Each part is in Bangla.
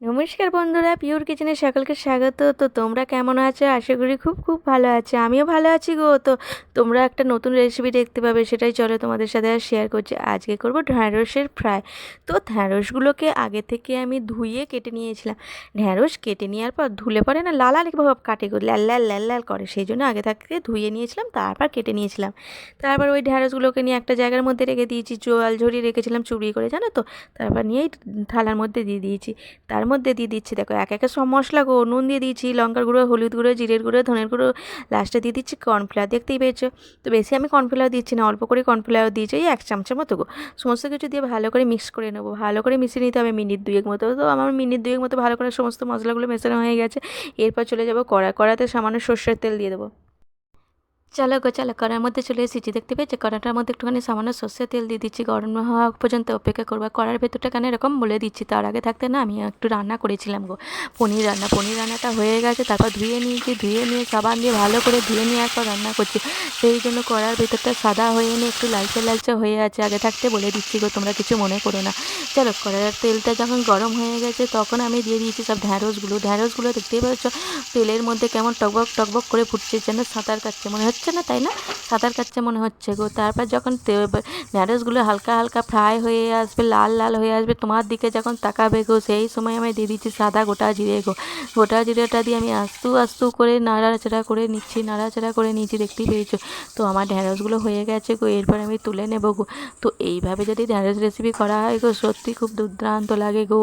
নমস্কার বন্ধুরা পিওর কিচেনে সকলকে স্বাগত। তো তোমরা কেমন আছো? আশা করি খুব খুব ভালো আছো। আমিও ভালো আছি গো। তো তোমরা একটা নতুন রেসিপি দেখতে পাবে, সেটাই চলো তোমাদের সাথে আর শেয়ার করছি। আজকে করব ঢ্যাঁড়সের ফ্রাই তো ঢ্যাঁড়সগুলোকে আগে থেকে আমি ধুয়ে কেটে নিয়েছিলাম। ঢ্যাঁড়স কেটে নেওয়ার পর ধুলে পরে না লাল ভাব কাটে গো ল্যাল ল্যাল ল্যাল ল্যাল করে। সেই জন্য আগে থাকতে ধুয়ে নিয়েছিলাম, তারপর কেটে নিয়েছিলাম। তারপর ওই ঢ্যাঁড়সগুলোকে নিয়ে একটা জায়গার মধ্যে রেখে দিয়েছি, জল ঝরিয়ে রেখেছিলাম চুড়ি করে, জানো তো? তারপর নিয়েই থালার মধ্যে দিয়ে দিয়েছি। তার মধ্যে দিয়ে দিচ্ছি। দেখো, এক একে সব মশলা, গো, নুন দিয়ে দিয়েছি, লঙ্কার গুঁড়ো, হলুদ গুঁড়ো, জিরের গুঁড়ো, ধনের গুঁড়ো, লাস্টে দিয়ে দিচ্ছি কর্নফ্লাওয়ার দেখতেই পেয়েছ? তো বেশি আমি কর্নফ্লাওয়ার দিচ্ছি না, অল্প করে কর্নফ্লাওয়ার দিয়েছি এক চামচের মতো, গো। সমস্ত কিছু দিয়ে ভালো করে মিক্স করে নেব, ভালো করে মিশিয়ে নিতে হবে মিনিট দুয়েক মতো। তো আমার মিনিট দুয়েক মতো ভালো করে সমস্ত মশলাগুলো মেশানো হয়ে গেছে, এরপর চলে যাব কড়া, কড়াতে সামান্য সর্ষের তেল দিয়ে দেবো। চলো গো, চলো কড়ার মধ্যে চলে এসেছি। দেখতে পেয়েছ? কড়াটার মধ্যে একটুখানি সামান্য সর্ষের তেল দিয়ে দিচ্ছি। গরম হওয়া পর্যন্ত অপেক্ষা করব। কড়ার ভেতরটা কেন এরকম বলে দিচ্ছি? তার আগে থাকতে না আমি একটু রান্না করেছিলাম গো। পনির রান্না, পনির রান্নাটা হয়ে গেছে। তারপর ধুয়ে নিয়েছি, ধুয়ে নিয়ে সাবান দিয়ে ভালো করে ধুয়ে নেওয়ার পর রান্না করছি। সেই জন্য কড়ার ভেতরটা সাদা হয়ে নিয়ে একটু লালচে লালচে হয়ে আছে। আগে থাকতে বলে দিচ্ছি গো, তোমরা কিছু মনে করো না। চলো কড়ার তেলটা যখন গরম হয়ে গেছে, তখন আমি দিয়ে দিয়েছি সব ঢ্যাঁড়সগুলো। ঢ্যাঁড়সগুলো দেখতেই পাচ্ছ তেলের মধ্যে কেমন টকবক টকবক করে ফুটছে, যেন সাঁতার কাটছে। মনে হচ্ছে না, তাই না? সাঁতার কাটছে মনে হচ্ছে গো। তারপর যখন ঢ্যাঁড়সগুলো হালকা হালকা ফ্রাই হয়ে আসবে, লাল লাল হয়ে আসবে, তোমার দিকে যখন তাকাবে গো, সেই সময় আমি দিয়ে দিচ্ছি সাদা গোটা জিরে গো। গোটা জিরেটা দিয়ে আমি আস্তু আস্তু করে নাড়াচাড়া করে নিচ্ছি, নাড়াচাড়া করে নিচ্ছি দেখতেই পেয়েছ? তো আমার ঢ্যাঁড়সগুলো হয়ে গেছে গো, এরপর আমি তুলে নেব গো। তো এইভাবে যদি ঢ্যাঁড়স রেসিপি করা হয় গো, সত্যি খুব দুর্দান্ত লাগে গো।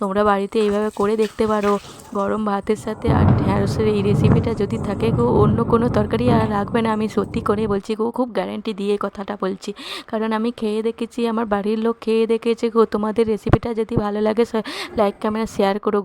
তোমরা বাড়িতে এইভাবে করে দেখতে পারো। গরম ভাতের সাথে আর ঢ্যাঁড়সের এই রেসিপিটা যদি থাকে গো, অন্য কোনো তরকারি আর রাখবে না, আমি সত্যি করে বলছি গো, খুব গ্যারেন্টি দিয়ে কথাটা বলছি। কারণ আমি খেয়ে দেখেছি, আমার বাড়ির লোক খেয়ে দেখেছে গো, তোমাদের রেসিপিটা যদি ভালো লাগে লাইক ক্যামেরা শেয়ার করো